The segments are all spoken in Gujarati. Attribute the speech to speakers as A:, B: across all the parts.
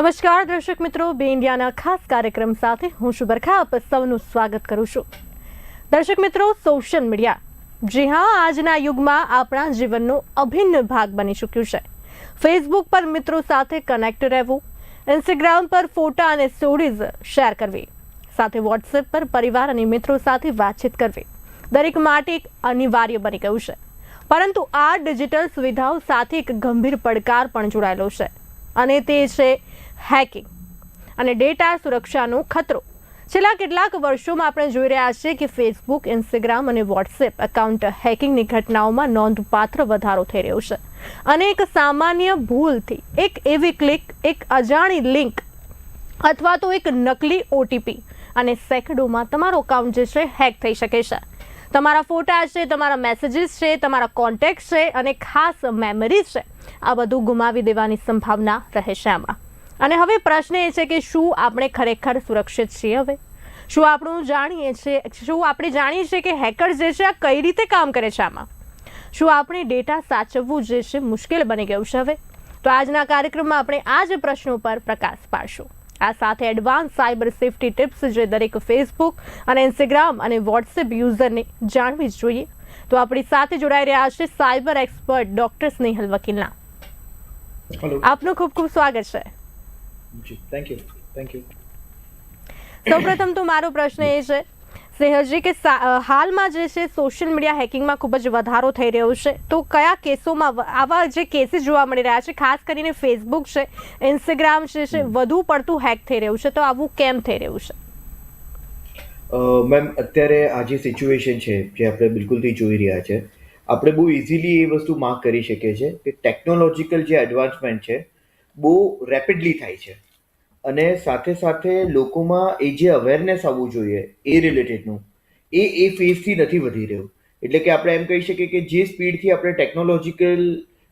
A: નમસ્કાર, દર્શક મિત્રો. બે ઇન્ડિયાના ખાસ કાર્યક્રમ સાથે હું શુભરખા આપ સૌનું સ્વાગત કરું છું. દર્શક મિત્રો, સોશિયલ મીડિયા. જી હા, આજના યુગમાં આપણા જીવનનો અભિન્ન ભાગ બની ચૂક્યું છે. ફેસબુક પર મિત્રો સાથે કનેક્ટ રહેવું ઇન્સ્ટાગ્રામ પર ફોટા અને સ્ટોરીઝ શેર કરવી, સાથે વોટ્સએપ પર પરિવાર અને મિત્રો સાથે વાતચીત કરવી, દરેક માટે એક અનિવાર્ય બની ગયું છે. પરંતુ આ ડિજિટલ સુવિધાઓ સાથે એક ગંભીર પડકાર પણ જોડાયેલો છે. અને તે છે હેકિંગ અને ડેટા સુરક્ષાનો ખતરો. છેલ્લા કેટલાક વર્ષોમાં આપણે જોઈ રહ્યા છીએ કે ફેસબુક ઇન્સ્ટાગ્રામ અને વોટ્સએપ એકાઉન્ટ હેકિંગની ઘટનાઓમાં નોંધપાત્ર વધારો થઈ રહ્યો છે. અને એક સામાન્ય ભૂલથી એક એવી ક્લિક એક અજાણી લિંક અથવા તો એક નકલી ઓટીપી અને સેકડોમાં તમારો એકાઉન્ટ જે છે હેક થઈ શકે છે. તમારા ફોટા છે, તમારા મેસેજીસ છે, તમારા કોન્ટેક્ટ છે અને ખાસ મેમરીઝ છે. આ બધું ગુમાવી દેવાની સંભાવના રહે છે આમાં. અને હવે પ્રશ્ન એ છે કે શું આપણે ખરેખર સુરક્ષિત છીએ હવે? શું આપણું જાણીએ છીએ? શું આપણે જાણીએ છીએ કે હેકર જે છે આ કઈ રીતે કામ કરે છે આમાં? શું આપણે ડેટા સાચવવું જે છે મુશ્કેલ બની ગયું છે હવે? તો આજના કાર્યક્રમમાં આપણે આ જ પ્રશ્નો પર પ્રકાશ પાડશું. આ સાથે એડવાન્સ સાયબર સેફટી ટિપ્સ જે દરેક ફેસબુક અને ઇન્સ્ટાગ્રામ અને વોટ્સએપ યુઝરને જાણવી જ જોઈએ. તો આપણી સાથે જોડાઈ રહ્યા છે સાયબર એક્સપર્ટ ડોક્ટર સ્નેહલ વકીલના. આપનું ખૂબ ખૂબ સ્વાગત છે.
B: જી થેન્ક યુ થેન્ક યુ
A: સૌપ્રથમ તો મારો પ્રશ્ન એ છે સ્નેહલજી કે હાલમાં જે છે સોશિયલ મીડિયા હેકિંગમાં ખૂબ જ વધારો થઈ રહ્યો છે. તો કયા કેસોમાં આવા જે કેસીસ જોવા મળી રહ્યા છે ખાસ કરીને ફેસબુક છે ઇન્સ્ટાગ્રામ છે છે વધુ પડતું હેક થઈ રહ્યું છે. તો આવું કેમ થઈ રહ્યું છે?
B: મેમ અત્યારે આ જે સિચ્યુએશન છે જે આપણે બિલકુલથી જોઈ રહ્યા છે આપણે બહુ ઇઝીલી એ વસ્તુ માર્ક કરી શકીએ છીએ કે ટેકનોલોજીકલ જે એડવાન્સમેન્ટ છે બહુ રેપિડલી થાય છે. અને સાથે સાથે લોકોમાં એ જે અવેરનેસ આવવું જોઈએ એ રિલેટેડનું એ એ ફેઝથી નથી વધી રહ્યું. એટલે કે આપણે એમ કહી શકીએ કે જે સ્પીડથી આપણે ટેકનોલોજીકલ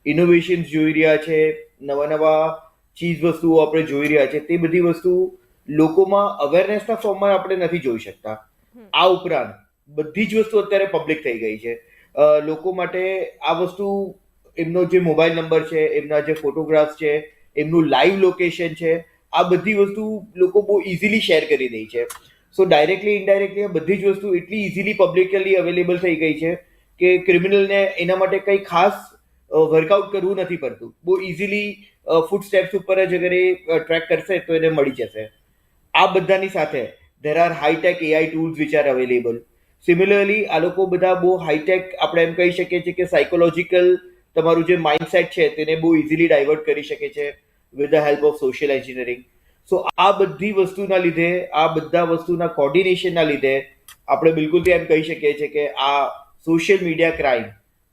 B: ઇનોવેશન્સ જોઈ રહ્યા છે નવા નવા ચીજ વસ્તુઓ આપણે જોઈ રહ્યા છે તે બધી વસ્તુ લોકોમાં અવેરનેસના ફોર્મમાં આપણે નથી જોઈ શકતા. આ ઉપરાંત બધી જ વસ્તુ અત્યારે પબ્લિક થઈ ગઈ છે. લોકો માટે આ વસ્તુ એમનો જે મોબાઈલ નંબર છે એમના જે ફોટોગ્રાફ્સ છે એમનું લાઈવ લોકેશન છે. આ બધી વસ્તુ લોકો બહુ ઇઝીલી શેર કરી દે છે. સો ડાયરેક્ટલી ઇનડાયરેક્ટલી આ બધી જ વસ્તુ એટલી ઇઝીલી પબ્લિકલી અવેલેબલ થઈ ગઈ છે કે ક્રિમિનલને એના માટે કંઈ ખાસ વર્કઆઉટ કરવું નથી પડતું. બહુ ઇઝીલી ફૂડ સ્ટેપ્સ ઉપર જ અગર એ ટ્રેક કરશે તો એને મળી જશે. આ બધાની સાથે there are hitech AI tools which are available similarly આ લોકો બધા બહુ હાઈટેક આપણે એમ કહી શકીએ છીએ કે સાયકોલોજીકલ તમારું જે માઇન્ડસેટ છે તેને બહુ ઇઝીલી ડાયવર્ટ કરી શકે છે. With the help of social engineering so આ બધી વસ્તુના લીધે, આ બધા વસ્તુના કોર્ડિનેશનના લીધે આપણે બિલકુલ એમ કહી શકીએ છીએ કે આ સોશિયલ મીડિયા ક્રાઇમ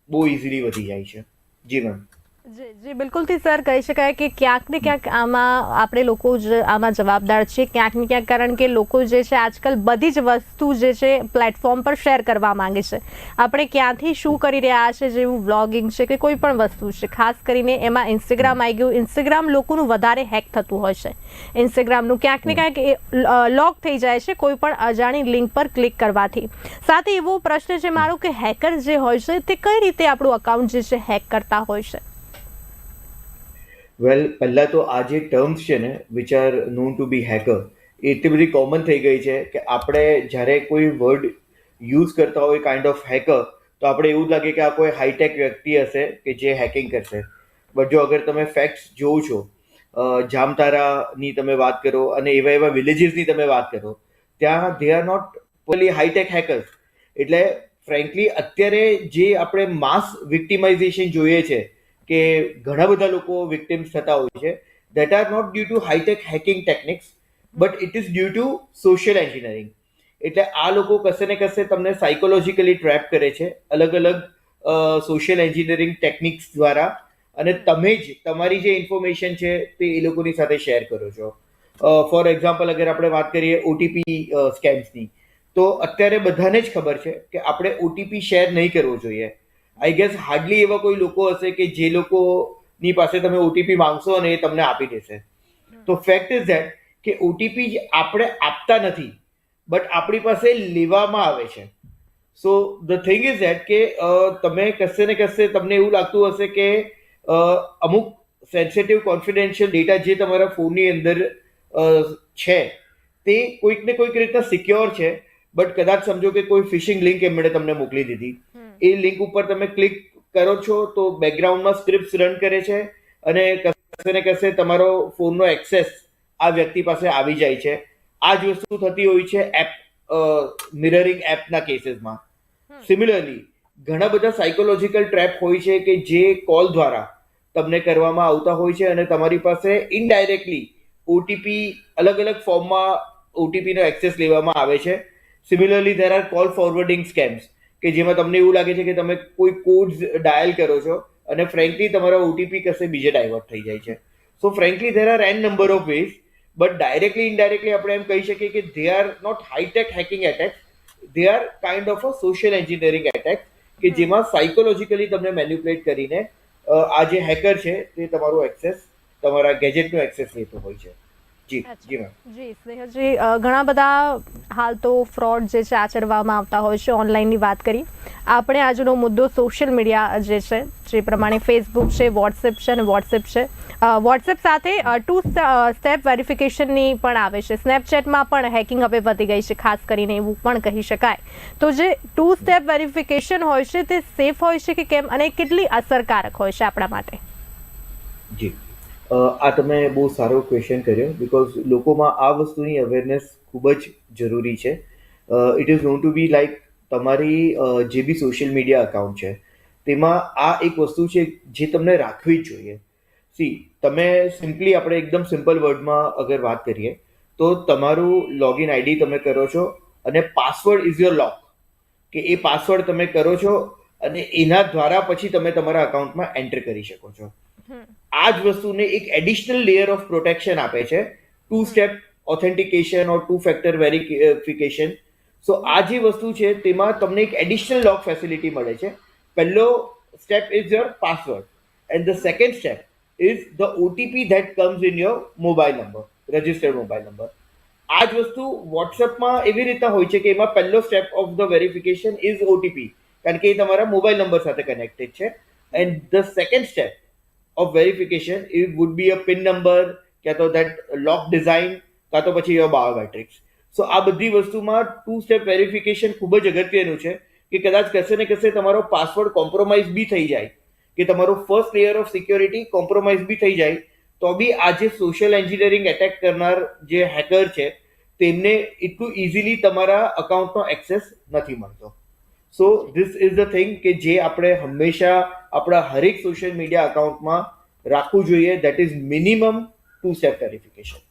B: બહુ ઇઝીલી વધી જાય છે. જી મેમ
A: જી બિલકુલથી સર કહી શકાય કે ક્યાંક ને ક્યાંક આમાં આપણે લોકો જ આમાં જવાબદાર છે ક્યાંક ને ક્યાંક કારણ કે લોકો જે છે આજકાલ બધી જ વસ્તુ જે છે પ્લેટફોર્મ પર શેર કરવા માંગે છે. આપણે ક્યાંથી શું કરી રહ્યા છે જેવું વ્લોગિંગ છે કે કોઈ પણ વસ્તુ છે. ખાસ કરીને એમાં ઇન્સ્ટાગ્રામ આવી ગયું. ઇન્સ્ટાગ્રામ લોકોનું વધારે હેક થતું હોય છે. ઇન્સ્ટાગ્રામનું ક્યાંક ને ક્યાંક લોક થઈ જાય છે કોઈ પણ અજાણી લિંક પર ક્લિક કરવાથી. સાથે એવો પ્રશ્ન છે મારો કે હેકર જે હોય છે તે કઈ રીતે આપણું અકાઉન્ટ જે છે હેક કરતા હોય છે?
B: વેલ પહેલાં તો આ જે ટર્મ્સ છે ને which are known to be hacker એટલી બધી કોમન થઈ ગઈ છે કે આપણે જ્યારે કોઈ વર્ડ યુઝ કરતા હોય કાઇન્ડ ઓફ હેકર તો આપણે એવું લાગે કે આ કોઈ હાઈટેક વ્યક્તિ હશે કે જે હેકિંગ કરશે. બટ જો અગર તમે ફેક્ટ્સ જોવો છો જામતારાની તમે વાત કરો અને એવા એવા વિલેજીસની તમે વાત કરો, ત્યાં there are not only hitech hackers એટલે ફ્રેન્કલી અત્યારે જે આપણે માસ વિક્ટિમાઇઝેશન જોઈએ છે કે ઘણા બધા લોકો વિક્ટિમ્સ થતા હોય છે. That are not due to hitech hacking techniques but it is due to social engineering એટલે આ લોકો કશે ને કશે તમને સાયકોલોજીકલી ટ્રેપ કરે છે અલગ અલગ સોશિયલ એન્જિનિયરિંગ ટેકનિક્સ દ્વારા. અને તમે જ, તમારી જે ઇન્ફોર્મેશન છે તે એ લોકોની સાથે શેર કરો છો. ફોર એક્ઝામ્પલ અગર આપણે વાત કરીએ ઓટીપી સ્કેમ્સની તો અત્યારે બધાને જ ખબર છે કે આપણે ઓટીપી શેર નહીં કરવો જોઈએ. આઈ ગેસ હાર્ડલી એવા કોઈ લોકો હશે કે જે લોકોની પાસે તમે ઓટીપી માંગશો અને એ તમને આપી દેશે. તો ફેક્ટ ઇઝ ધેટ કે ઓટીપી આપણે આપતા નથી બટ આપણી પાસે લેવામાં આવે છે. So the thing is that કે તમે કશે ને કશે તમને એવું લાગતું હશે કે અમુક સેન્સિટિવ કોન્ફિડેન્શિયલ ડેટા જે તમારા ફોનની અંદર છે, તે કોઈક ને કોઈક રીતના સિક્યોર છે બટ કદાચ સમજો કે કોઈ ફિશિંગ લિંક એમણે તમને મોકલી દીધી. એ લિંક ઉપર તમે ક્લિક કરો છો તો બેકગ્રાઉન્ડમાં સ્ક્રિપ્ટ રન કરે છે અને કશે ને કશે તમારો ફોનનો એક્સેસ આ વ્યક્તિ પાસે આવી જાય છે. આ જ વસ્તુ થતી હોય છે એપ મિરરિંગ એપના કેસીસમાં સિમિલરલી ઘણા બધા સાયકોલોજીકલ ટ્રેપ હોય છે કે જે કોલ દ્વારા તમને કરવામાં આવતા હોય છે અને તમારી પાસે ઇનડાયરેક્ટલી ઓટીપી અલગ અલગ ફોર્મમાં ઓટીપીનો એક્સેસ લેવામાં આવે છે. Similarly there are call forwarding scams કે જેમાં તમને એવું લાગે છે કે તમે કોઈ કોડ્સ ડાયલ કરો છો અને ફ્રેન્કલી તમારા ઓટીપી કશે બીજે ડાયવર્ટ થઈ જાય છે. So frankly there are an number of ways but directly indirectly આપણે એમ કહી શકીએ કે they are not hitech hacking attack they are kind of a social engineering attack કે જેમાં સાયકોલોજીકલી તમને મેન્યુપ્યુલેટ કરીને આ જે હેકર છે તે તમારું એક્સેસ તમારા ગેજેટનું એક્સેસ લેતો હોય છે. જી
A: અચ્છા.
B: જી મેમ
A: જી સ્નેહલજી ઘણા બધા હાલ તો ફ્રોડ જે છે આચરવામાં આવતા હોય છે ઓનલાઈનની વાત કરી. આપણે આજનો મુદ્દો સોશિયલ મીડિયા જે છે જે પ્રમાણે ફેસબુક છે વોટ્સએપ છે અને વોટ્સએપ છે. વોટ્સએપ સાથે ટુ સ્ટેપ વેરિફિકેશનની પણ આવે છે. સ્નેપચેટમાં પણ હેકિંગ હવે વધી ગઈ છે ખાસ કરીને એવું પણ કહી શકાય. તો જે ટુ સ્ટેપ વેરિફિકેશન હોય છે તે સેફ હોય છે કે કેમ અને કેટલી અસરકારક હોય છે આપણા માટે?
B: જી. આ તમે બહુ સારો ક્વેશ્ચન કર્યો બિકોઝ લોકોમાં આ વસ્તુની અવેરનેસ ખૂબ જ જરૂરી છે. It is known to be like તમારી જે બી સોશિયલ મીડિયા અકાઉન્ટ છે, તેમાં આ એક વસ્તુ છે જે તમને રાખવી જ જોઈએ. સી તમે સિમ્પલી આપણે એકદમ સિમ્પલ વર્ડમાં અગર વાત કરીએ, તો તમારું લોગિન આઈડી તમે કરો છો અને પાસવર્ડ ઇઝ યોર લોક કે એ પાસવર્ડ તમે કરો છો અને એના દ્વારા પછી તમે તમારા અકાઉન્ટમાં એન્ટર કરી શકો છો. આ જ વસ્તુને એક એડિશનલ લેયર ઓફ પ્રોટેક્શન આપે છે. Two step authentication or two factor verification so આ જે વસ્તુ છે તેમાં તમને એક એડિશનલ લોક ફેસિલિટી મળે છે. પહેલો step is your password and the second step is the OTP that comes in your mobile number registered mobile number આ જ વસ્તુ વોટ્સઅપમાં એવી રીતના હોય છે કે એમાં પહેલો step of the verification is OTP કારણ કે એ તમારા મોબાઈલ નંબર સાથે કનેક્ટેડ છે. And the second step of verification, it would be a pin number ક્યાં તો that lock design કાં તો પછી your biometrics. સો આ બધી વસ્તુમાં ટુ સ્ટેપ વેરિફિકેશન ખૂબ જ અગત્યનું છે કે કદાચ કશે ને કશે તમારો પાસવર્ડ કોમ્પ્રોમાઇઝ બી થઈ જાય, કે તમારો first layer of security compromise be થઈ જાય, તો બી આજે સોશિયલ એન્જિનિયરિંગ એટેક કરનાર જે હેકર છે, તેમને એટલું ઇઝીલી તમારા અકાઉન્ટનો એક્સેસ નથી મળતો. So this is the thing કે જે આપણે હંમેશા આપણા હરેક સોશિયલ મીડિયા અકાઉન્ટમાં રાખવું જોઈએ. That is minimum two step verification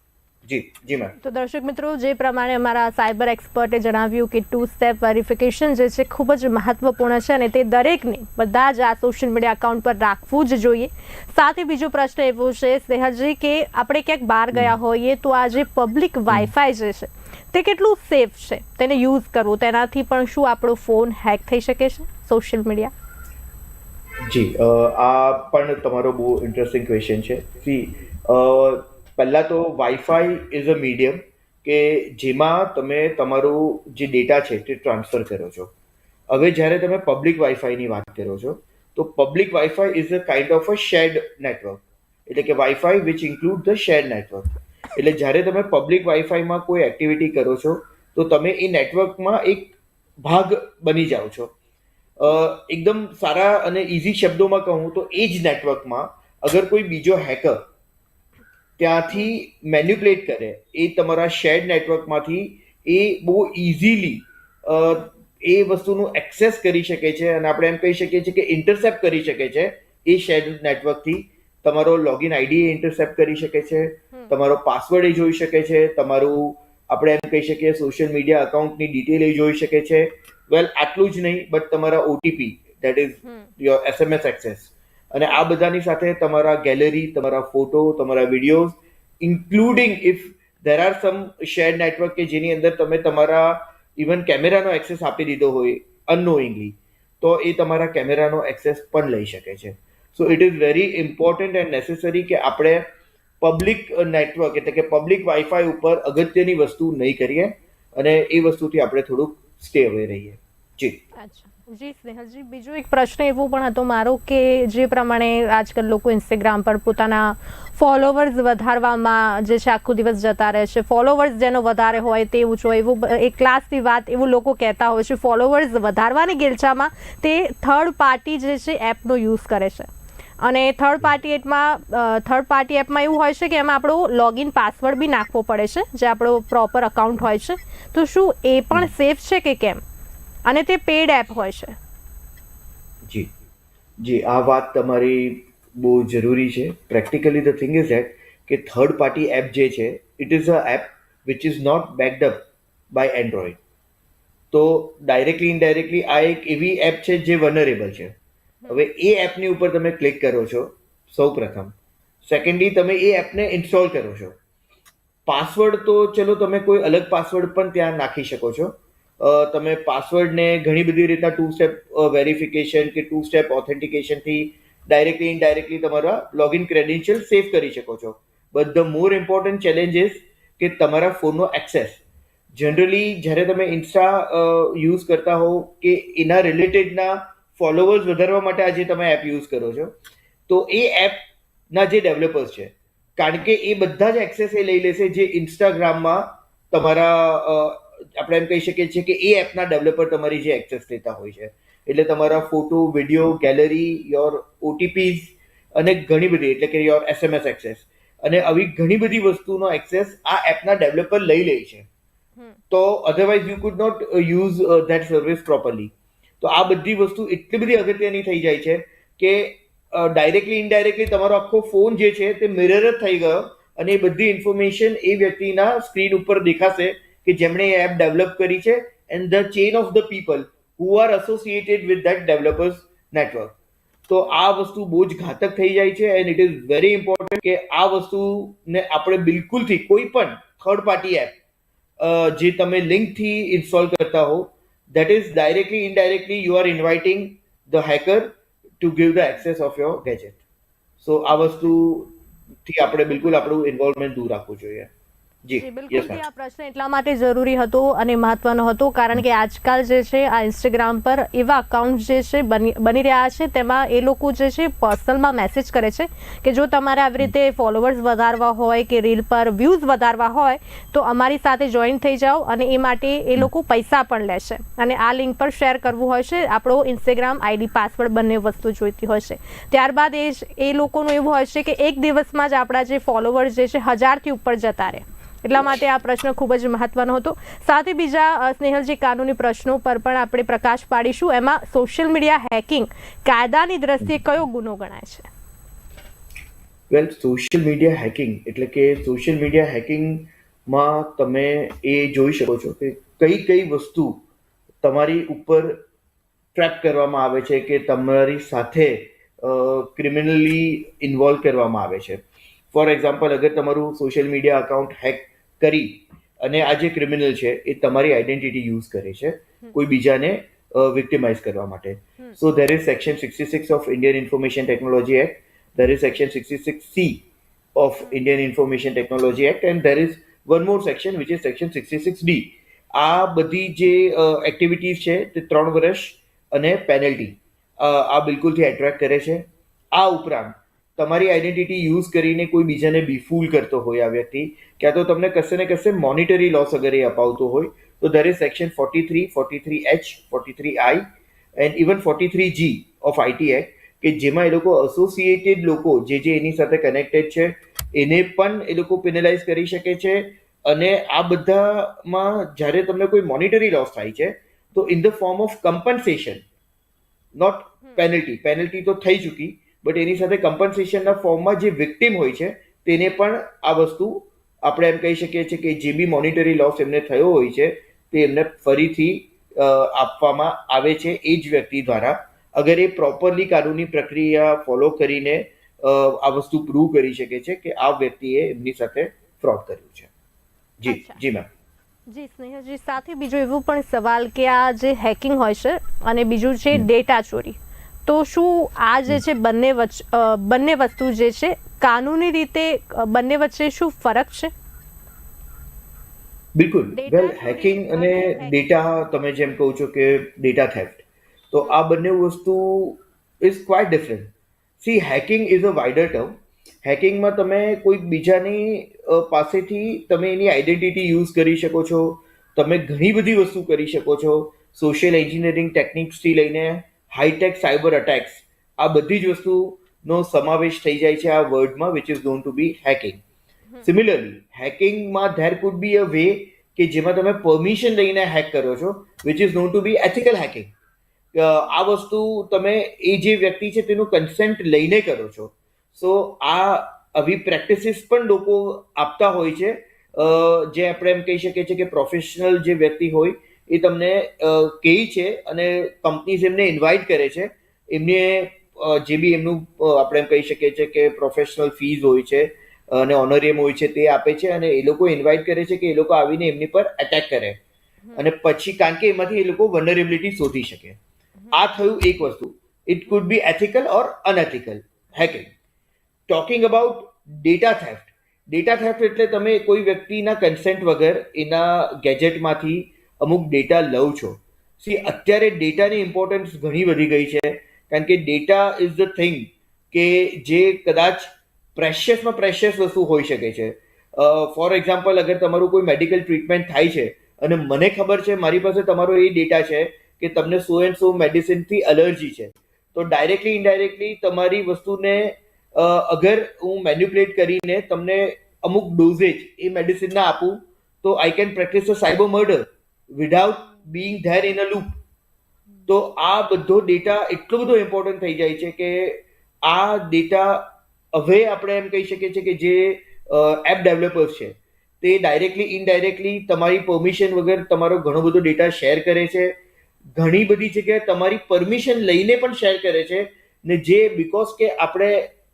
B: જી જી મેમ
A: તો દર્શક મિત્રો જે પ્રમાણે અમારા સાયબર એક્સપર્ટે જણાવ્યું કે ટુ સ્ટેપ વેરિફિકેશન જે છે ખૂબ જ મહત્વપૂર્ણ છે અને તે દરેકને બધા જ આ સોશિયલ મીડિયા અકાઉન્ટ પર રાખવું જ જોઈએ. સાથે બીજો પ્રશ્ન એવો છે સ્નેહાજી કે આપણે ક્યાંક બહાર ગયા હોઈએ તો આ જે પબ્લિક વાઈફાઈ જે છે તે કેટલું સેફ છે? તેને યુઝ કરવું, તેનાથી પણ શું આપણો ફોન હેક થઈ શકે છે સોશિયલ મીડિયા
B: જી આ પણ તમારો બહુ ઇન્ટરેસ્ટિંગ ક્વેશ્ચન છે. સી પહેલાં તો વાઈફાઈ ઇઝ અ મીડિયમ કે જેમાં તમે તમારું જે ડેટા છે તે ટ્રાન્સફર કરો છો. હવે જ્યારે તમે પબ્લિક વાઈફાઈની વાત કરો છો, તો public WiFi is a kind of a shared network એટલે કે WiFi which include the shared network એટલે જ્યારે તમે પબ્લિક વાઈફાઈમાં કોઈ એક્ટિવિટી કરો છો, તો તમે એ નેટવર્કમાં એક ભાગ બની જાઓ છો. એકદમ સારા અને ઇઝી શબ્દોમાં કહું તો એ જ નેટવર્કમાં અગર કોઈ બીજો હેકર ત્યાંથી મેન્યુપ્લેટ કરે, એ તમારા શેર્ડ નેટવર્કમાંથી એ બહુ ઇઝીલી એ વસ્તુનું એક્સેસ કરી શકે છે અને આપણે એમ કહી શકીએ છીએ કે ઇન્ટરસેપ્ટ કરી શકે છે એ શેર્ડ નેટવર્કથી તમારો લોગિન આઈડી ઇન્ટરસેપ્ટ કરી શકે છે તમારો પાસવર્ડ એ જોઈ શકે છે તમારું આપણે એમ કહી શકીએ સોશિયલ મીડિયા અકાઉન્ટની ડિટેલ એ જોઈ શકે છે. વેલ આટલું જ નહીં બટ તમારા OTP that is your SMS access અને આ બધાની સાથે તમારા ગેલેરી તમારા ફોટો તમારા videos including if there are some share network કે જેની અંદર તમે તમારા ઇવન કેમેરાનો એક્સેસ આપી દીધો હોય અનનોઈંગલી તો એ તમારા કેમેરાનો એક્સેસ પણ લઈ શકે છે. So it is very important and necessary કે આપણે પબ્લિક નેટવર્ક એટલે કે પબ્લિક વાઈફાઈ ઉપર અગત્યની વસ્તુ નહીં કરીએ અને એ વસ્તુથી આપણે થોડુંક સ્ટે અવે રહીએ. જી.
A: જી, સ્નેહલજી, બીજો એક પ્રશ્ન એવો પણ હતો મારો કે જે પ્રમાણે આજકાલ લોકો ઇન્સ્ટાગ્રામ પર પોતાના ફોલોવર્સ વધારવામાં જે છે આખો દિવસ જતા રહે છે. ફોલોવર્સ જેનો વધારે હોય તે ઊંચો એવું એક ક્લાસની વાત એવું લોકો કહેતા હોય છે ફોલોવર્સ વધારવાની ગેલછામાં તે થર્ડ પાર્ટી જે છે એપનો યુઝ કરે છે. અને થર્ડ પાર્ટી એપમાં થર્ડ પાર્ટી એપમાં એવું હોય છે કે એમાં આપણો લોગિન પાસવર્ડ બી નાખવો પડે છે, જે આપણો પ્રોપર અકાઉન્ટ હોય છે. તો શું એ પણ સેફ છે કે કેમ? અને તે પેડ એપ હોય છે.
B: જી. જી, આ વાત તમારી બહુ જરૂરી છે. Practically the thing is that કે થર્ડ પાર્ટી એપ જે છે it is a app which is not backed up by Android તો ડાયરેક્ટલી ઇનડાયરેક્ટલી આ એક એવી એપ છે જે વનરેબલ છે. હવે એ એપની ઉપર તમે ક્લિક કરો છો સૌ પ્રથમ સેકન્ડલી તમે એ એપને ઇન્સ્ટોલ કરો છો. પાસવર્ડ તો ચલો તમે કોઈ અલગ પાસવર્ડ પણ ત્યાં નાખી શકો છો. તમે પાસવર્ડને ઘણી બધી રીતના ટુ સ્ટેપ વેરિફિકેશન કે ટુ સ્ટેપ ઓથેન્ટિકેશનથી ડાયરેક્ટલી ઇનડાયરેક્ટલી તમારા લોગિન ક્રેડેન્શિયલ સેવ કરી શકો છો. But the more important challenge is કે તમારા ફોનનો એક્સેસ જનરલી જ્યારે તમે ઇન્સ્ટા યુઝ કરતા હો કે એના રિલેટેડના ફોલોવર્સ વધારવા માટે આજે તમે એપ યુઝ કરો છો તો એ એપના જે ડેવલપર્સ છે કારણ કે એ બધા જ એક્સેસ એ લઈ લેશે જે ઇન્સ્ટાગ્રામમાં તમારા આપણે એમ કહી શકીએ છીએ કે એ એપના ડેવલપર તમારી જે એક્સેસ લેતા હોય છે. એટલે તમારા photo video gallery your OTPs અને ઘણી બધી એટલે કે યોર એસએમએસ એક્સેસ અને આવી ઘણી બધી વસ્તુનો એક્સેસ આ એપના ડેવલપર લઈ લે છે. તો otherwise you could not use that service properly તો આ બધી વસ્તુ એટલી બધી અગત્યની થઈ જાય છે કે ડાયરેક્ટલી ઇનડાયરેક્ટલી તમારો આખો ફોન જે છે તે મિરર જ થઈ ગયો અને એ બધી ઇન્ફોર્મેશન એ વ્યક્તિના સ્ક્રીન ઉપર દેખાશે કે જેમણે એ એપ ડેવલપ કરી છે and the chain of the people who are associated with that developers network તો આ વસ્તુ બહુ જ ઘાતક થઈ જાય છે and it is very important કે આ વસ્તુને આપણે બિલકુલથી કોઈ પણ થર્ડ પાર્ટી એપ જે તમે લિંકથી ઇન્સ્ટોલ કરતા હો that is directly indirectly you are inviting the hacker to give the access of your gadget so આ વસ્તુથી આપણે બિલકુલ આપણું ઇન્વોલ્વમેન્ટ દૂર રાખવું જોઈએ જી
A: બિલકુલ. આ પ્રશ્ન એટલા માટે જરૂરી હતો અને મહત્વનો હતો કારણ કે આજકાલ જે છે આ ઇન્સ્ટાગ્રામ પર એવા અકાઉન્ટ જે છે બની બની રહ્યા છે તેમાં એ લોકો જે છે પર્સનલમાં મેસેજ કરે છે કે જો તમારે આવી રીતે ફોલોવર્સ વધારવા હોય કે રીલ પર વ્યૂઝ વધારવા હોય તો અમારી સાથે જોઈન થઈ જાઓ અને એ માટે એ લોકો પૈસા પણ લેશે અને આ લિંક પર શેર કરવું હોય છે આપણો ઇન્સ્ટાગ્રામ આઈડી પાસવર્ડ બંને વસ્તુ જોઈતી હોય છે. ત્યારબાદ એ એ લોકોનું એવું હોય છે કે એક દિવસમાં જ આપણા જે ફોલોવર્સ જે છે હજારથી ઉપર જતા રહે. એટલા માટે આ પ્રશ્ન ખૂબ જ મહત્વનો હતો. સાથે બીજા સ્નેહલજી, કાનૂની પ્રશ્નો પર પણ આપણે પ્રકાશ પાડીશું. એમાં સોશિયલ મીડિયા હેકિંગ કાયદાની દ્રષ્ટિએ કયો ગુનો ગણાય છે?
B: વેલ સોશિયલ મીડિયા હેકિંગ એટલે કે સોશિયલ મીડિયા હેકિંગમાં તમે એ જોઈ શકો છો કે કઈ કઈ વસ્તુ તમારી ઉપર ટ્રેપ કરવામાં આવે છે કે તમારી સાથે ક્રિમિનલી ઇન્વોલ્વ કરવામાં આવે છે. ફોર એક્ઝામ્પલ અગર તમારું સોશિયલ મીડિયા અકાઉન્ટ હેક કરી અને આ જે ક્રિમિનલ છે એ તમારી આઈડેન્ટિટી યુઝ કરે છે કોઈ બીજાને વિક્ટિમાઇઝ કરવા માટે. So there is section sixty six of Indian Information Technology Act there is section sixty six C of Indian Information Technology Act and there is one more section which is section sixty six D આ બધી જે એક્ટિવિટીઝ છે તે ત્રણ વર્ષ અને પેનલ્ટી આ બિલકુલથી એટ્રેક્ટ કરે છે. આ ઉપરાંત તમારી આઈડેન્ટિટી યુઝ કરીને કોઈ બીજાને બીફૂલ કરતો હોય આ વ્યક્તિ ક્યાં તો તમને કશે ને કશે મોનિટરી લોસ અગર એ અપાવતો હોય તો there section forty three forty three H forty three I and even forty three G of IT act કે જેમાં એ લોકો એસોસિએટેડ લોકો જે જે એની સાથે કનેક્ટેડ છે એને પણ એ લોકો પેનલાઇઝ કરી શકે છે અને આ બધામાં જ્યારે તમને કોઈ મોનિટરી લોસ થાય છે તો in the form of compensation not penalty penalty તો થઈ ચૂકી બટ એની સાથે કમ્પન્સેશનના ફોર્મમાં જે વિક્ટિમ હોય છે તેને પણ આ વસ્તુ આપણે એમ કહી શકીએ છીએ કે જે બી મોનિટરી લોસ એમને થયો હોય છે તે એમને ફરીથી આપવામાં આવે છે એ જ વ્યક્તિ દ્વારા. અગર એ પ્રોપરલી કાનૂની પ્રક્રિયા ફોલો કરીને આ વસ્તુ પ્રૂવ કરી શકે છે કે આ વ્યક્તિએ એમની સાથે ફ્રોડ કર્યું છે. જી જી મેમ
A: જી સ્નેહજી સાથે બીજો એવો પણ સવાલ કે આ જે હેકિંગ હોય છે અને બીજું છે ડેટા ચોરી. તો શું આ જે છે બંને બંને વસ્તુ જે છે કાનૂની રીતે બંને વચ્ચે શું ફરક છે?
B: બિલકુલ. વેલ હેકિંગ અને
A: અને
B: ડેટા તમે જેમ કહો છો કે ડેટા થેફ્ટ તો આ બંને વસ્તુ is quite different see hacking is a wider term હેકિંગમાં તમે કોઈ બીજાની પાસેથી તમે એની આઈડેન્ટિટી યુઝ કરી શકો છો. તમે ઘણી બધી વસ્તુ કરી શકો છો. સોશિયલ એન્જિનિયરિંગ ટેકનિક્સથી લઈને હાઈટેક સાયબર અટેક્સ આ બધી જ વસ્તુનો સમાવેશ થઈ જાય છે આ વર્ડમાં which is gone to be hacking similarly હેકિંગમાં there could be a way કે જેમાં તમે પરમિશન લઈને હેક કરો છો which is known to be ethical hacking આ વસ્તુ તમે એ જે વ્યક્તિ છે તેનું કન્સેન્ટ લઈને કરો છો. સો આ આવી પ્રેક્ટિસીસ પણ લોકો આપતા હોય છે. જે આપણે એમ કહી શકીએ છીએ કે પ્રોફેશનલ જે વ્યક્તિ હોય એ તમને કહે છે અને કંપનીઝ એમને ઇન્વાઇટ કરે છે. એમને જે બી એમનું આપણે એમ કહી શકીએ છીએ કે પ્રોફેશનલ ફીઝ હોય છે અને ઓનરિયમ હોય છે તે આપે છે અને એ લોકો ઇન્વાઇટ કરે છે કે એ લોકો આવીને એમની પર એટેક કરે. અને પછી કારણ કે એમાંથી એ લોકો વનરેબિલિટી શોધી શકે. આ થયું એક વસ્તુ. It could be ethical or unethical hacking talking about data theft data theft એટલે તમે કોઈ વ્યક્તિના કન્સેન્ટ વગર એના ગેજેટમાંથી અમુક ડેટા લઉં છો. સી અત્યારે ડેટાની ઇમ્પોર્ટન્સ ઘણી વધી ગઈ છે. કારણ કે ડેટા ઇઝ ધ થિંગ કે જે કદાચ પ્રેશિયસમાં પ્રેશિયસ વસ્તુ હોઈ શકે છે. ફોર એક્ઝામ્પલ અગર તમારું કોઈ મેડિકલ ટ્રીટમેન્ટ થાય છે અને મને ખબર છે, મારી પાસે તમારો એ ડેટા છે કે તમને સો એન્ડ સો મેડિસિનથી એલર્જી છે. તો ડાયરેક્ટલી ઇનડાયરેક્ટલી તમારી વસ્તુને અગર હું મેન્યુપ્લેટ કરીને તમને અમુક ડોઝેજ એ મેડિસિનના આપું, તો I can practise a cyber murder without being there in a loop તો આ બધો ડેટા એટલો બધો ઇમ્પોર્ટન્ટ થઈ જાય છે કે આ ડેટા હવે આપણે એમ કહી શકીએ છીએ કે જે એપ ડેવલપર્સ છે, તે ડાયરેક્ટલી ઇનડાયરેક્ટલી તમારી પરમિશન વગર તમારો ઘણો બધો ડેટા શેર કરે છે. ઘણી બધી જગ્યાએ તમારી પરમિશન લઈને પણ શેર કરે છે ને જે બિકોઝ કે આપણે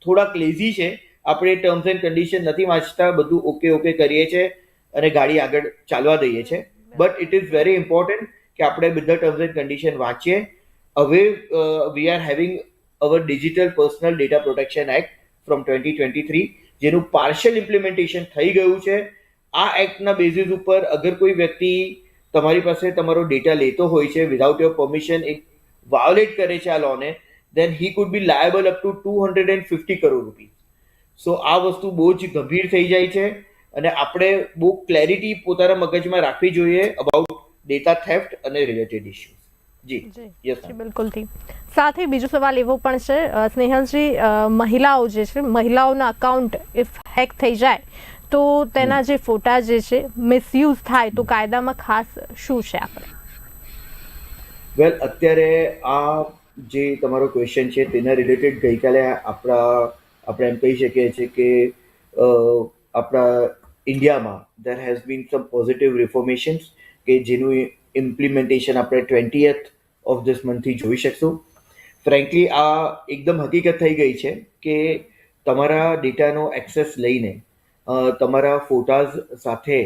B: થોડાક લેઝી છે, આપણે ટર્મ્સ એન્ડ કન્ડિશન નથી વાંચતા, બધું ઓકે ઓકે કરીએ છીએ અને ગાડી આગળ ચાલવા દઈએ છીએ but it is very important કે આપણે બધા ટર્મ્સ એન્ડ કન્ડિશન વાંચીએ. હવે we are having our digital personal data protection act from twenty twenty three જેનું પાર્શિયલ ઇમ્પ્લિમેન્ટેશન થઈ ગયું છે. આ એક્ટના બેઝિસ ઉપર અગર કોઈ વ્યક્તિ તમારી પાસે તમારો ડેટા લેતો હોય છે વિધાઉટ યોર પરમિશન એ વાયોલેટ કરે છે આ લોને then he could be liable up to two hundred and fifty crore rupees so આ વસ્તુ બહુ જ ગંભીર થઈ જાય છે. અને આપણે બહુ ક્લેરિટી પોતાના મગજમાં રાખવી જોઈએ અબાઉટ ડેટા થેફ્ટ અને રિલેટેડ ઇસ્યુ જી. યસ
A: બિલકુલથી સાથે બીજો સવાલ એવો પણ છે સ્નેહલજી મહિલાઓ જે છે મહિલાઓના અકાઉન્ટ ઇફ હેક થઈ જાય તો તેના જે ફોટા જે છે મિસયુઝ થાય તો કાયદામાં ખાસ શું છે આપણે?
B: વેલ અત્યારે આ જે તમારો ક્વેશ્ચન છે તેના રિલેટેડ ગઈકાલે આપણા આપણે એમ કહી શકીએ છીએ કે આપણા ઇન્ડિયામાં there has been some positive reformations કે જેનું ઇમ્પ્લિમેન્ટેશન આપણે ટ્વેન્ટીએથ ઓફ ધીસ મંથથી જોઈ શકશું. ફ્રેન્કલી આ એકદમ હકીકત થઈ ગઈ છે કે તમારા ડેટાનો એક્સેસ લઈને તમારા ફોટાઝ સાથે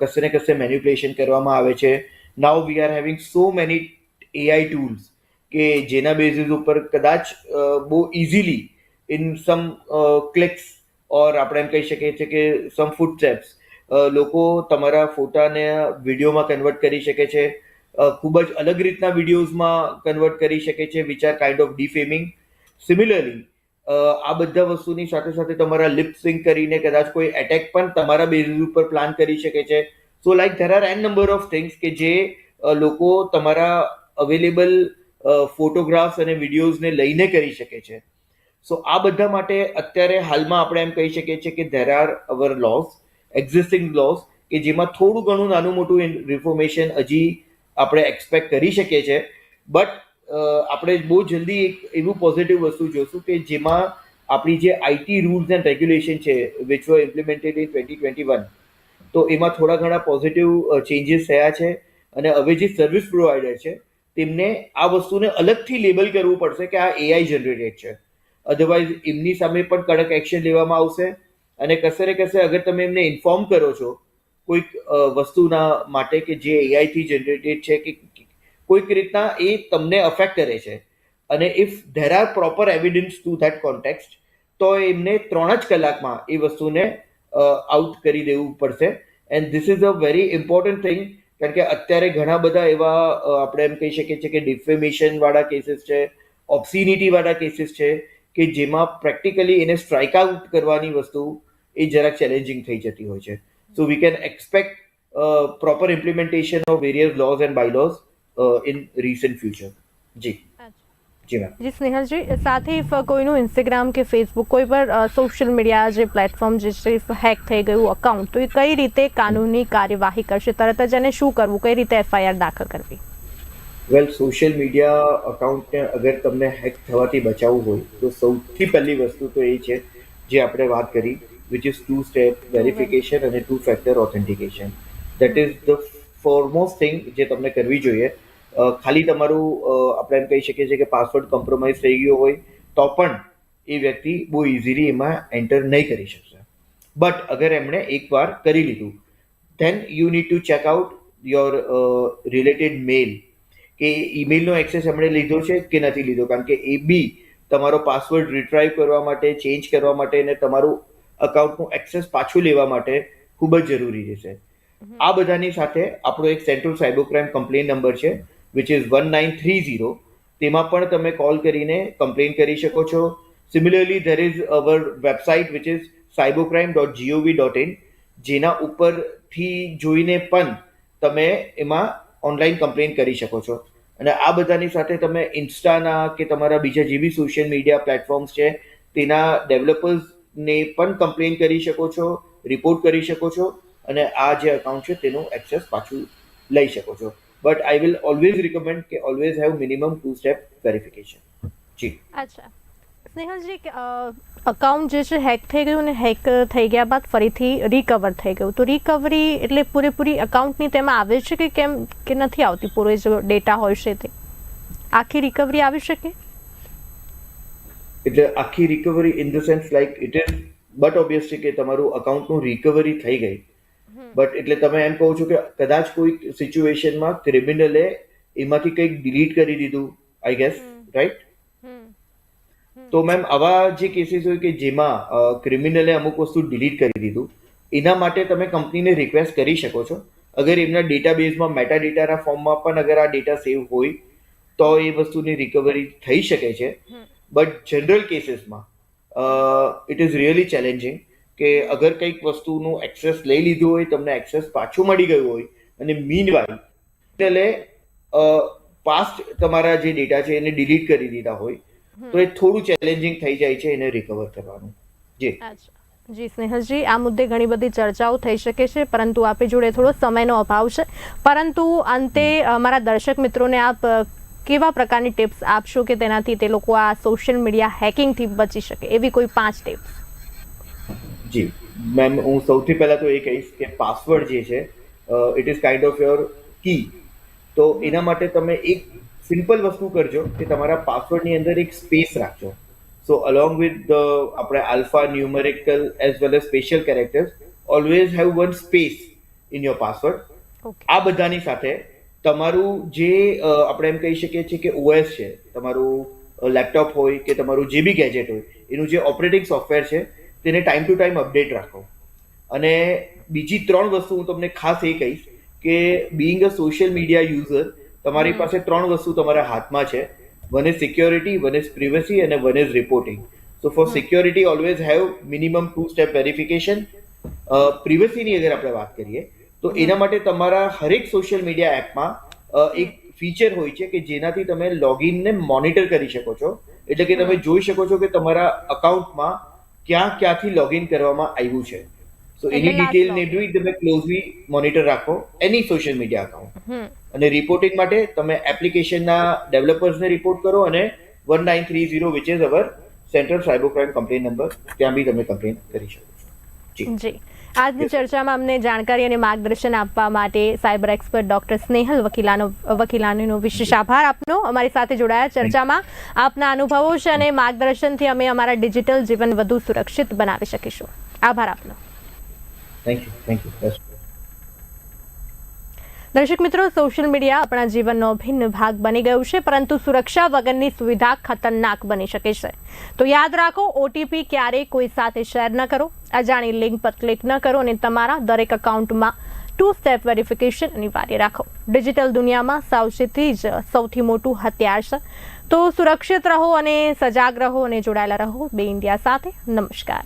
B: કશે ને કશે મેન્યુપ્યુલેશન કરવામાં આવે છે. Now we are having so many AI tools કે જેના બેઝિસ ઉપર કદાચ બહુ easily in some clicks or આપણે એમ કહી શકીએ છીએ કે સમ ફૂડ સ્ટેપ્સ લોકો તમારા ફોટાને વિડીયોમાં કન્વર્ટ કરી શકે છે. ખૂબ જ અલગ રીતના વિડીયોઝમાં કન્વર્ટ કરી શકે છે which are kind of defaming similarly આ બધા વસ્તુની સાથે સાથે તમારા લિપ સિંક કરીને કદાચ કોઈ એટેક પણ તમારા બેઝિસ ઉપર પ્લાન કરી શકે છે. So like there are an number of things કે જે લોકો તમારા અવેલેબલ ફોટોગ્રાફ્સ અને વિડીયોઝને લઈને કરી શકે છે. સો આ બધા માટે અત્યારે હાલમાં આપણે એમ કહી શકીએ છીએ કે there are our laws existing laws કે જેમાં થોડું ઘણું નાનું મોટું રિફોર્મેશન હજી આપણે એક્સપેક્ટ કરી શકીએ છીએ. બટ આપણે બહુ જલ્દી એક એવું પોઝિટિવ વસ્તુ જોશું કે જેમાં આપણી જે આઈટી રૂલ્સ એન્ડ રેગ્યુલેશન છે which were implemented in twenty twenty one તો એમાં થોડા ઘણા પોઝિટિવ ચેન્જીસ થયા છે. અને હવે જે સર્વિસ પ્રોવાઈડર છે, તેમને આ વસ્તુને અલગથી લેબલ કરવું પડશે કે આ એઆઈ જનરેટેડ છે. અધરવાઇઝ એમની સામે પણ કડક એક્શન લેવામાં આવશે. અને કશે ને કશે અગર તમે એમને ઇન્ફોર્મ કરો છો, કોઈક વસ્તુના માટે કે જે એઆઈથી જનરેટેડ છે કે કોઈક રીતના એ તમને અફેક્ટ કરે છે. અને if there are proper evidence to that context તો એમને ત્રણ જ કલાકમાં એ વસ્તુને આઉટ કરી દેવું પડશે. And this is a very important thing કારણ કે અત્યારે ઘણા બધા એવા આપણે એમ કહી શકીએ છીએ કે ડિફેમેશનવાળા કેસીસ છે ઓપ્સિનિટીવાળા કેસીસ છે કે જેમાં પ્રેક્ટિકલી એને સ્ટ્રાઇક આઉટ કરવાની વસ્તુ એ જરાક ચેલેન્જિંગ થઈ જતી હોય છે. So we can expect proper implementation of various laws and by laws in recent future જી. જી મેમ
A: જી સ્નેહલજી સાથે ઇફ કોઈનું ઇન્સ્ટાગ્રામ કે ફેસબુક કોઈ પણ સોશિયલ મીડિયા જે પ્લેટફોર્મ જે છે હેક થઈ ગયું અકાઉન્ટ તો એ કઈ રીતે કાનૂની કાર્યવાહી કરશે? તરત જ એને શું કરવું? કઈ રીતે એફઆઈઆર દાખલ કરવી?
B: વેલ સોશિયલ મીડિયા અકાઉન્ટને અગર તમને હેક થવાથી બચાવવું હોય, તો સૌથી પહેલી વસ્તુ તો એ છે જે આપણે વાત કરી which is two step verification અને two factor authentication that is the foremost thing જે તમને કરવી જોઈએ. ખાલી તમારું આપણે એમ કહી શકીએ છીએ કે પાસવર્ડ કોમ્પ્રોમાઇઝ થઈ ગયો હોય, તો પણ એ વ્યક્તિ બહુ ઇઝીલી એમાં એન્ટર નહીં કરી શકશે. બટ અગર એમણે એકવાર કરી લીધું then you need to check out your related mail. કે ઈમેલનો એક્સેસ એમણે લીધો છે કે નથી લીધો? કારણ કે એ બી તમારો પાસવર્ડ રિટ્રાઈવ કરવા માટે ચેન્જ કરવા માટે અને તમારું અકાઉન્ટનું એક્સેસ પાછું લેવા માટે ખૂબ જ જરૂરી રહેશે આ બધાની સાથે આપણો એક central cyber crime complaint number છે which is one nine three zero તેમાં પણ તમે કોલ કરીને કમ્પ્લેન કરી શકો છો. Similarly there is our website which is cyber crime dot GOV dot in જેના ઉપરથી જોઈને પણ તમે એમાં ઓનલાઈન કમ્પ્લેન કરી શકો છો. અને આ બધાની સાથે તમે ઇન્સ્ટાના કે તમારા બીજા જે બી સોશિયલ મીડિયા પ્લેટફોર્મ્સ છે, તેના ડેવલપર્સને પણ કમ્પ્લેન કરી શકો છો રિપોર્ટ કરી શકો છો અને આ જે અકાઉન્ટ છે તેનું એક્સેસ પાછું લઈ શકો છો. But I will always recommend કે always have minimum two step verification જી.
A: અચ્છા. સ્નેહલજી અકાઉન્ટ જે છે હેક થઈ ગયું અને હેક થઈ ગયા બાદ ફરીથી રિકવર થઈ ગયું. તો રિકવરી એટલે પૂરેપૂરી અકાઉન્ટની તેમાં આવે છે કે કેમ કે નથી આવતી? પૂરો જે ડેટા હોય છે તે. આખી રિકવરી આવી શકે?
B: એટલે આખી recovery in the sense like it is but obviously કે તમારું અકાઉન્ટનું રિકવરી થઈ ગઈ. બટ એટલે તમે એમ કહો છો કે કદાચ કોઈ સિચ્યુએશનમાં ક્રિમિનલે એમાંથી કંઈક ડિલીટ કરી દીધું આઈ ગેસ રાઈટ તો મેમ આવા જે કેસીસ હોય કે જેમાં ક્રિમિનલે અમુક વસ્તુ ડિલીટ કરી દીધું એના માટે તમે કંપનીને રિક્વેસ્ટ કરી શકો છો. અગર એમના ડેટાબેઝમાં મેટા ડેટાના ફોર્મમાં પણ અગર આ ડેટા સેવ હોય તો એ વસ્તુની રિકવરી થઈ શકે છે. બટ જનરલ કેસીસમાં ઇટ ઇઝ રિયલી ચેલેન્જિંગ કે અગર કંઈક વસ્તુનું એક્સેસ લઈ લીધું હોય તમને એક્સેસ પાછું મળી ગયું હોય અને મીન વાઇલ એટલે પાસ્ટ તમારા જે ડેટા છે એને ડિલીટ કરી દીધા હોય તો એ થોડું ચેલેન્જિંગ થઈ જાય છે એને રિકવર કરવાનું. જી.
A: જી સ્નેહલજી આ મુદ્દે ઘણી બધી ચર્ચાઓ થઈ શકે છે પરંતુ આપણી જોડે થોડો સમયનો અભાવ છે. પરંતુ અંતે અમારા દર્શક મિત્રોને આપ કેવા પ્રકારની ટિપ્સ આપશો કે તેનાથી તે લોકો આ સોશિયલ મીડિયા હેકિંગથી બચી શકે? એવી કોઈ પાંચ ટિપ્સ
B: જી. મેમ હું સૌથી પહેલા તો એ કહીશ કે પાસવર્ડ જે છે it is kind of your key તો એના માટે તમે એક સિમ્પલ વસ્તુ કરજો કે તમારા પાસવર્ડની અંદર એક સ્પેસ રાખજો. સો અલોંગ વિથ ધ આપણે alpha numerical as well as special characters always have one space in your password આ બધાની સાથે તમારું જે આપણે એમ કહી શકીએ છીએ કે ઓએસ છે તમારું લેપટોપ હોય કે તમારું જે બી ગેજેટ હોય એનું જે ઓપરેટિંગ સોફ્ટવેર છે તેને ટાઈમ ટુ ટાઈમ અપડેટ રાખો. અને બીજી ત્રણ વસ્તુ હું તમને ખાસ એ કહીશ કે being a social media user તમારી પાસે ત્રણ વસ્તુ તમારા હાથમાં છે. One is security one is privacy અને one is reporting so for security always have minimum two step verification પ્રિવસીની અગર આપણે વાત કરીએ તો એના માટે તમારા હરેક સોશિયલ મીડિયા એપમાં એક ફીચર હોય છે કે જેનાથી તમે લોગિનને મોનિટર કરી શકો છો. એટલે કે તમે જોઈ શકો છો કે તમારા અકાઉન્ટમાં ક્યાં ક્યાંથી લોગિન કરવામાં આવ્યું છે. સો એની
A: ડિટેલ
B: ને
A: login.
B: તમે ક્લોઝલી મોનિટર રાખો એની સોશિયલ મીડિયા
A: એકાઉન્ટ
B: અને રિપોર્ટિંગ માટે તમે એપ્લિકેશનના ડેવલપર્સને રિપોર્ટ કરો અને one nine three zero which is our central cyber crime complaint number ત્યાં બી તમે કમ્પ્લેન કરી શકો છો. જી.
A: આજની ચર્ચામાં અમને જાણકારી અને માર્ગદર્શન આપવા માટે સાયબર એક્સપર્ટ ડોક્ટર સ્નેહલ વકીલાનો વકીલાનીનો વિશેષ આભાર આપનો. અમારી સાથે જોડાયા ચર્ચામાં. આપના અનુભવો છે અને માર્ગદર્શનથી અમે અમારા ડિજિટલ જીવન વધુ સુરક્ષિત બનાવી શકીશું. આભાર આપનો.
B: થેન્ક યુ થેન્ક યુ
A: દર્શક મિત્રો સોશિયલ મીડિયા આપણા જીવનનો અભિન્ન ભાગ બની ગયું છે, પરંતુ સુરક્ષા વગરની સુવિધા ખતરનાક બની શકે છે. તો યાદ રાખો ઓટીપી ક્યારેય કોઈ સાથે શેર ન કરો, અજાણી લિંક પર ક્લિક ન કરો અને તમારા દરેક અકાઉન્ટમાં ટુ સ્ટેપ વેરિફિકેશન અનિવાર્ય રાખો. ડિજિટલ દુનિયામાં સાવચેતી જ સૌથી મોટું હથિયાર છે. તો સુરક્ષિત રહો અને સજાગ રહો અને જોડાયેલા રહો. બે ઇન્ડિયા સાથે, નમસ્કાર.